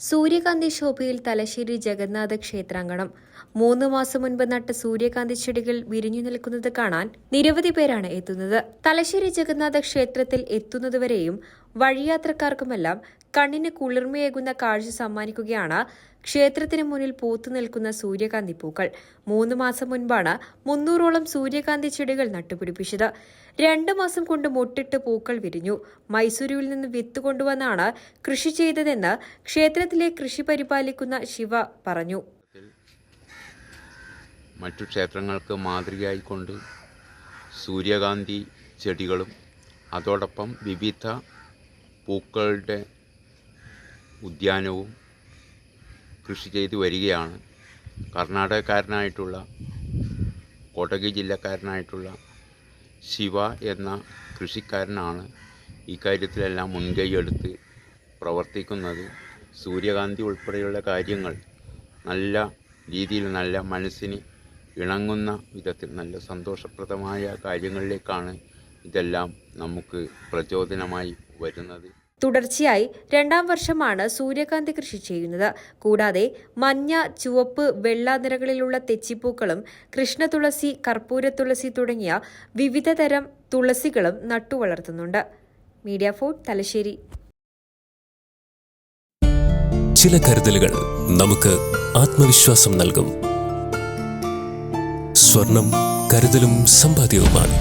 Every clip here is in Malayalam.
സൂര്യകാന്തി ശോഭയിൽ തലശ്ശേരി ജഗന്നാഥ ക്ഷേത്രാങ്കണം. മൂന്ന് മാസം മുൻപ് നട്ട സൂര്യകാന്തി ചെടികൾ വിരിഞ്ഞു നിൽക്കുന്നത് കാണാൻ നിരവധി പേരാണ് എത്തുന്നത്. തലശ്ശേരി ജഗന്നാഥ ക്ഷേത്രത്തിൽ എത്തുന്നതുവരെയും വഴിയാത്രക്കാർക്കുമെല്ലാം കണ്ണിന് കുളിർമയേകുന്ന കാഴ്ച സമ്മാനിക്കുകയാണ് ക്ഷേത്രത്തിന് മുന്നിൽ പൂത്തു നിൽക്കുന്ന സൂര്യകാന്തി പൂക്കൾ. മൂന്ന് മാസം മുൻപാണ് മുന്നൂറോളം സൂര്യകാന്തി ചെടികൾ നട്ടുപിടിപ്പിച്ചത്. രണ്ട് മാസം കൊണ്ട് മുട്ടിട്ട് പൂക്കൾ വിരിഞ്ഞു. മൈസൂരുവിൽ നിന്ന് വിത്ത് കൊണ്ടുവന്നാണ് കൃഷി ചെയ്തതെന്ന് ക്ഷേത്രത്തിലെ കൃഷി പരിപാലിക്കുന്ന ശിവ പറഞ്ഞു. മറ്റു ക്ഷേത്രങ്ങൾക്ക് മാതൃകയായിക്കൊണ്ട് സൂര്യകാന്തി ചെടികളും അതോടൊപ്പം വിവിധ പൂക്കളുടെ ഉദ്യാനവും കൃഷി ചെയ്തു വരികയാണ്. കർണാടകക്കാരനായിട്ടുള്ള കോട്ടകി ജില്ലക്കാരനായിട്ടുള്ള ശിവ എന്ന കൃഷിക്കാരനാണ് ഇക്കാര്യത്തിലെല്ലാം മുൻകൈയെടുത്ത് പ്രവർത്തിക്കുന്നത്. സൂര്യകാന്തി ഉൾപ്പെടെയുള്ള കാര്യങ്ങൾ നല്ല രീതിയിൽ നല്ല മനസ്സിന് ഇണങ്ങുന്ന വിധത്തിൽ നല്ല സന്തോഷപ്രദമായ കാര്യങ്ങളിലേക്കാണ് ഇതെല്ലാം നമുക്ക് പ്രചോദനമായി വരുന്നത്. തുടർച്ചയായി രണ്ടാം വർഷമാണ് സൂര്യകാന്തി കൃഷി ചെയ്യുന്നത്. കൂടാതെ മഞ്ഞ ചുവപ്പ് വെള്ള നിറകളിലുള്ള തെച്ചിപ്പൂക്കളും കൃഷ്ണതുളസി കർപ്പൂര തുളസി തുടങ്ങിയ വിവിധ തരം തുളസികളും നട്ടുവളർത്തുന്നുണ്ട്. Media fort Thalassery. ചില കരുതലുകൾ നമുക്ക് ആത്മവിശ്വാസം നൽകും. സ്വർണം കരുതലും സമ്പാദ്യവുമാണ്.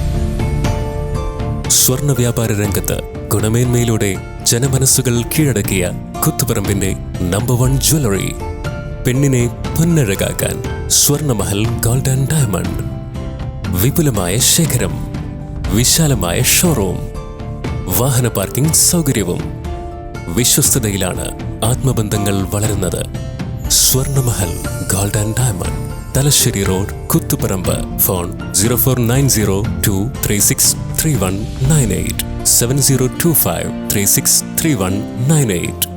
സ്വർണ വ്യാപാര രംഗത്ത് ഗുണമേന്മയിലൂടെ ജനമനസ്സുകൾ കീഴടക്കിയ കുത്തുപറമ്പിന്റെ നമ്പർ വൺ ജ്വല്ലറി പെണ്ണിനെ പൊന്നഴകാക്കാൻ സ്വർണമഹൽ ഗോൾഡ് ആൻഡ് ഡയമണ്ട് വിപുലമായ ശേഖരം വിശാലമായ ഷോറൂം വാഹന പാർക്കിംഗ് സൗകര്യവും വിശ്വസ്തതയിലാണ് ആത്മബന്ധങ്ങൾ വളരുന്നത്. Swarnamahal gold and diamond Thalassery road Kuthuparamba phone zero four nine zero two three six three one nine eight seven zero two five three six three one nine eight